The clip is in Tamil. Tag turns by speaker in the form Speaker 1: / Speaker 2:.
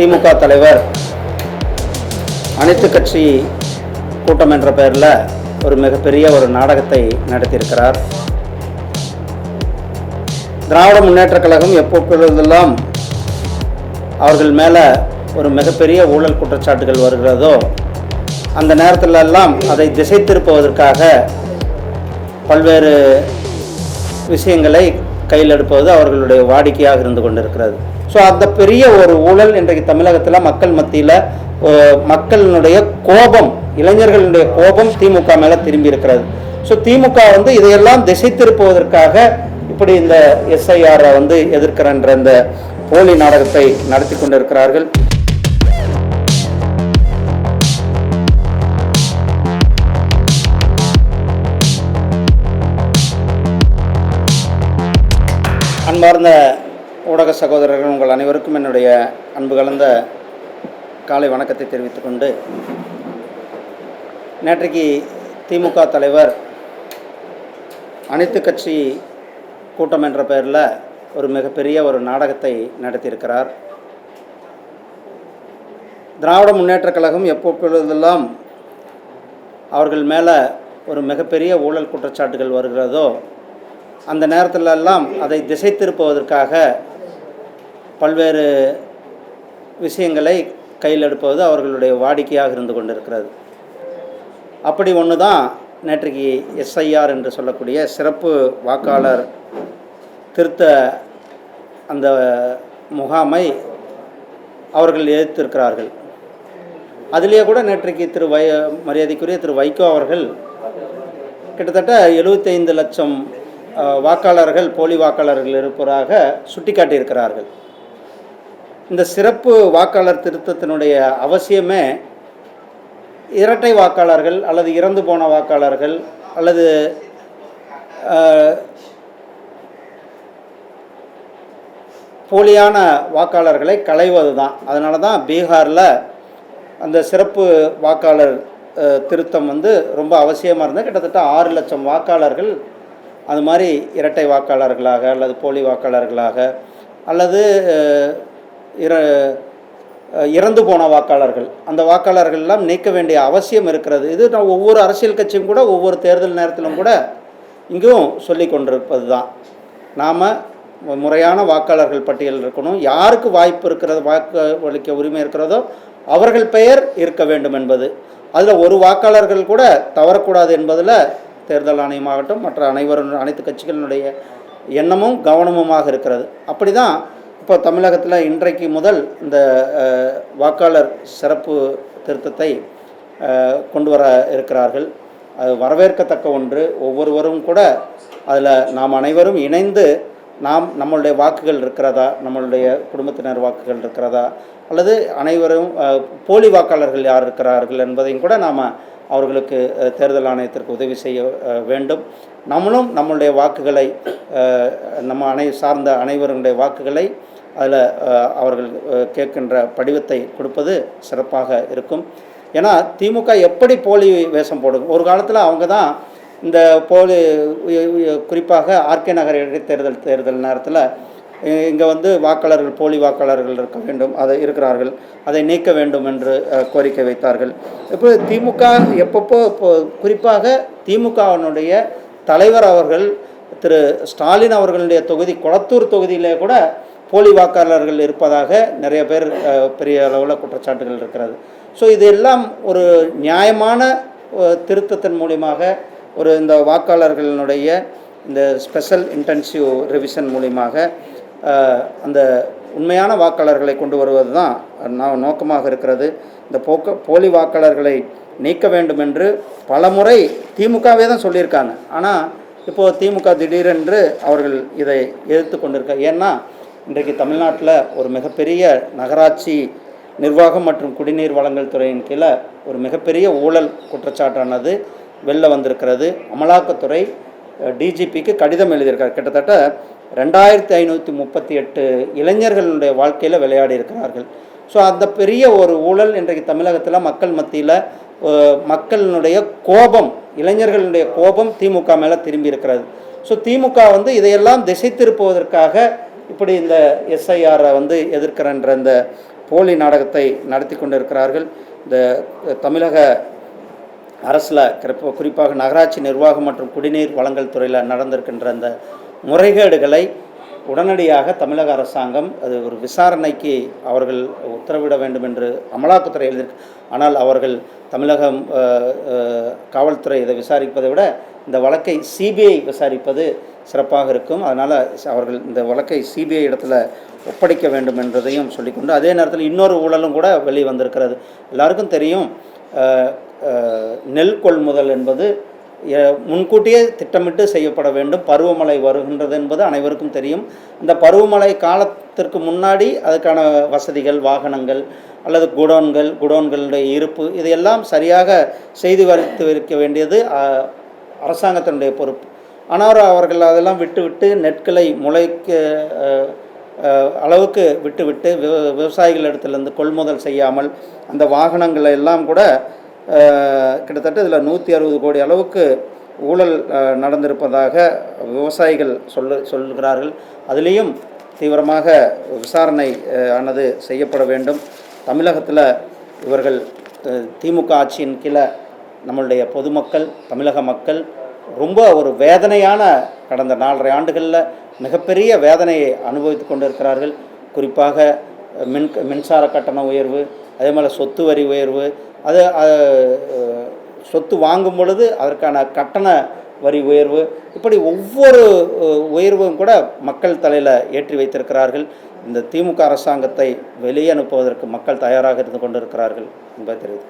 Speaker 1: திமுக தலைவர் அனைத்து கட்சி கூட்டம் என்ற பெயரில் ஒரு மிகப்பெரிய ஒரு நாடகத்தை நடத்தியிருக்கிறார். திராவிட முன்னேற்றக் கழகம் எப்பொழுதெல்லாம் அவர்கள் மேலே ஒரு மிகப்பெரிய ஊழல் குற்றச்சாட்டுகள் வருகிறதோ அந்த நேரத்திலெல்லாம் அதை திசை திருப்புவதற்காக பல்வேறு விஷயங்களை கையில் எடுப்பது அவர்களுடைய வாடிக்கையாக இருந்து கொண்டிருக்கிறது. ஸோ அந்த பெரிய ஒரு ஊழல் இன்றைக்கு தமிழகத்தில் மக்கள் மத்தியில் மக்களினுடைய கோபம் இளைஞர்களுடைய கோபம் திமுக மேலே திரும்பி இருக்கிறது ஸோ திமுக வந்து இதையெல்லாம் திசை திருப்புவதற்காக இப்படி இந்த எஸ்ஐஆரை வந்து எதிர்க்கிறன்ற இந்த போலி நாடகத்தை நடத்தி கொண்டிருக்கிறார்கள். அன்பார்ந்த ஊடக சகோதரர்கள் உங்கள் அனைவருக்கும் என்னுடைய அன்பு கலந்த காலை வணக்கத்தை தெரிவித்துக் கொண்டு நேற்றைக்கு திமுக தலைவர் அனைத்து கட்சி கூட்டம் என்ற பெயரில் ஒரு மிகப்பெரிய ஒரு நாடகத்தை நடத்தியிருக்கிறார். திராவிட முன்னேற்றக் கழகம் எப்பொழுதெல்லாம் அவர்கள் மேலே ஒரு மிகப்பெரிய ஊழல் குற்றச்சாட்டுகள் வருகிறதோ அந்த நேரத்திலெல்லாம் அதை திசை திருப்புவதற்காக பல்வேறு விஷயங்களை கையில் எடுப்பது அவர்களுடைய வாடிக்கையாக இருந்து கொண்டிருக்கிறது. அப்படி ஒன்று தான் நேற்றைக்கு எஸ்ஐஆர் என்று சொல்லக்கூடிய சிறப்பு வாக்காளர் திருத்த அந்த முகாமை அவர்கள் எதிர்த்திருக்கிறார்கள். அதிலேயே கூட நேற்றைக்கு திரு வை மரியாதைக்குரிய திரு வைகோ அவர்கள் கிட்டத்தட்ட எழுபத்தைந்து லட்சம் வாக்காளர்கள் போலி வாக்காளர்கள் இருப்பதாக சுட்டிக்காட்டியிருக்கிறார்கள். இந்த சிறப்பு வாக்காளர் திருத்தத்தினுடைய அவசியமே இரட்டை வாக்காளர்கள் அல்லது இறந்து போன வாக்காளர்கள் அல்லது போலியான வாக்காளர்களை களைவது தான். அதனால தான் பீகாரில் அந்த சிறப்பு வாக்காளர் திருத்தம் வந்து ரொம்ப அவசியமாக இருந்தது. கிட்டத்தட்ட ஆறு லட்சம் வாக்காளர்கள் அது மாதிரி இரட்டை வாக்காளர்களாக அல்லது போலி வாக்காளர்களாக அல்லது இற இறந்து போன வாக்காளர்கள். அந்த வாக்காளர்கள் எல்லாம் நீக்க வேண்டிய அவசியம் இருக்கிறது. இது நான் ஒவ்வொரு அரசியல் கட்சியும் கூட ஒவ்வொரு தேர்தல் நேரத்திலும் கூட இங்கேயும் சொல்லி கொண்டிருப்பது தான் நாம் முறையான வாக்காளர்கள் பட்டியல் இருக்கணும். யாருக்கு வாய்ப்பு இருக்கிறது வாக்கு அளிக்க உரிமை இருக்கிறதோ அவர்கள் பெயர் இருக்க வேண்டும் என்பது. அதில் ஒரு வாக்காளர்கள் கூட தவறக்கூடாது என்பதில் தேர்தல் ஆணையமாகட்டும் மற்ற அனைவரும் அனைத்து கட்சிகளினுடைய எண்ணமும் கவனமுமாக இருக்கிறது. அப்படி தான் இப்போ தமிழகத்தில் இன்றைக்கு முதல் இந்த வாக்காளர் சிறப்பு திருத்தத்தை கொண்டு வர இருக்கிறார்கள். அது வரவேற்கத்தக்க ஒன்று. ஒவ்வொருவரும் கூட அதில் நாம் அனைவரும் இணைந்து நாம் நம்மளுடைய வாக்குகள் இருக்கிறதா நம்மளுடைய குடும்பத்தினர் வாக்குகள் இருக்கிறதா அல்லது அனைவரும் போலி வாக்காளர்கள் யார் இருக்கிறார்கள் என்பதையும் கூட நாம் அவர்களுக்கு தேர்தல் ஆணையத்திற்கு உதவி செய்ய வேண்டும். நம்மளும் நம்மளுடைய வாக்குகளை நம்ம அனை சார்ந்த அனைவருடைய வாக்குகளை அதில் அவர்கள் கேட்கின்ற படிவத்தை கொடுப்பது சிறப்பாக இருக்கும். ஏன்னா திமுக எப்படி போலி வேஷம் போடும்? ஒரு காலத்தில் அவங்க தான் இந்த போலி குறிப்பாக ஆர்கே நகர் இடைத்தேர்தல் தேர்தல் நேரத்தில் இங்கே வந்து வாக்காளர்கள் போலி வாக்காளர்கள் இருக்க வேண்டும் அதை இருக்கிறார்கள் அதை நீக்க வேண்டும் என்று கோரிக்கை வைத்தார்கள். இப்போ திமுக எப்பப்போ இப்போ குறிப்பாக திமுகவினுடைய தலைவர் அவர்கள் திரு ஸ்டாலின் அவர்களுடைய தொகுதி கொளத்தூர் தொகுதியிலே கூட போலி வாக்காளர்கள் இருப்பதாக நிறைய பேர் பெரிய அளவில் குற்றச்சாட்டுகள் இருக்கிறது. ஸோ இது எல்லாம் ஒரு நியாயமான திருத்தத்தின் மூலியமாக ஒரு இந்த வாக்காளர்களினுடைய இந்த ஸ்பெஷல் இன்டென்சிவ் ரிவிஷன் மூலியமாக அந்த உண்மையான வாக்காளர்களை கொண்டு வருவது தான் நான் நோக்கமாக இருக்கிறது. இந்த போக்க போலி வாக்காளர்களை நீக்க வேண்டும் என்று பலமுறை திமுகவே தான் சொல்லியிருக்காங்க. ஆனால் இப்போது திமுக திடீரென்று அவர்கள் இதை எதிர்த்து கொண்டிருக்க ஏன்னா இன்றைக்கு தமிழ்நாட்டில் ஒரு மிகப்பெரிய நகராட்சி நிர்வாகம் மற்றும் குடிநீர் வழங்கல் துறையின் கீழே ஒரு மிகப்பெரிய ஊழல் குற்றச்சாட்டானது வெளில வந்திருக்கிறது. அமலாக்கத்துறை டிஜிபிக்கு கடிதம் எழுதியிருக்கார். கிட்டத்தட்ட ரெண்டாயிரத்தி ஐநூற்றி முப்பத்தி எட்டு இளைஞர்களுடைய வாழ்க்கையில் விளையாடி இருக்கிறார்கள். ஸோ அந்த பெரிய ஒரு ஊழல் இன்றைக்கு தமிழகத்தில் மக்கள் மத்தியில் மக்களினுடைய கோபம் இளைஞர்களுடைய கோபம் திமுக மேலே திரும்பி இருக்கிறது. ஸோ திமுக வந்து இதையெல்லாம் திசை திருப்புவதற்காக இப்படி இந்த எஸ்ஐஆரை வந்து எதிர்க்கிறன்ற இந்த போலி நாடகத்தை நடத்தி கொண்டிருக்கிறார்கள். இந்த தமிழக அரசில் குறிப்பாக நகராட்சி நிர்வாகம் மற்றும் குடிநீர் வழங்கல் துறையில் நடந்திருக்கின்ற அந்த முறைகேடுகளை உடனடியாக தமிழக அரசாங்கம் அது ஒரு விசாரணைக்கு அவர்கள் உத்தரவிட வேண்டும் என்று அமலாக்கத்துறை எழுதியிருக்கு. ஆனால் அவர்கள் தமிழகம் காவல்துறை இதை விசாரிப்பதை விட இந்த வழக்கை சிபிஐ விசாரிப்பது சிறப்பாக இருக்கும். அதனால் அவர்கள் இந்த வழக்கை சிபிஐ இடத்துல ஒப்படைக்க வேண்டும் என்றதையும் சொல்லிக்கொண்டு அதே நேரத்தில் இன்னொரு ஊழலும் கூட வெளி வந்திருக்கிறது எல்லாருக்கும் தெரியும் நெல் கொள்முதல் என்பது முன்கூட்டியே திட்டமிட்டு செய்யப்பட வேண்டும். பருவமழை வருகின்றது என்பது அனைவருக்கும் தெரியும். இந்த பருவமழை காலத்திற்கு முன்னாடி அதுக்கான வசதிகள் வாகனங்கள் அல்லது குடோன்கள் குடோன்களுடைய இருப்பு இதையெல்லாம் சரியாக செய்து வைத்து வைக்க வேண்டியது அரசாங்கத்தினுடைய பொறுப்பு. ஆனால் அவர்கள் அதெல்லாம் விட்டுவிட்டு நெற்களை முளைக்க அளவுக்கு விட்டுவிட்டு விவ விவசாயிகள் இடத்துலேருந்து கொள்முதல் செய்யாமல் அந்த வாகனங்களை எல்லாம் கூட கிட்டத்தட்ட இதில் நூற்றி அறுபது கோடி அளவுக்கு ஊழல் நடந்திருப்பதாக விவசாயிகள் சொல்ல சொல்கிறார்கள். அதுலேயும் தீவிரமாக விசாரணை ஆனது செய்யப்பட வேண்டும். தமிழகத்தில் இவர்கள் திமுக ஆட்சியின் கீழே நம்மளுடைய பொதுமக்கள் தமிழக மக்கள் ரொம்ப ஒரு வேதனையான கடந்த நாலரை ஆண்டுகளில் மிகப்பெரிய வேதனையை அனுபவித்து கொண்டிருக்கிறார்கள். குறிப்பாக மின் மின்சார கட்டண உயர்வு அதே மாதிரி சொத்து வரி உயர்வு அது சொத்து வாங்கும் பொழுது அதற்கான கட்டண வரி உயர்வு இப்படி ஒவ்வொரு உயர்வும் கூட மக்கள் தலையில் ஏற்றி வைத்திருக்கிறார்கள். இந்த திமுக அரசாங்கத்தை வெளியே அனுப்புவதற்கு மக்கள் தயாராக இருந்து கொண்டிருக்கிறார்கள் என்பது தெரியுது.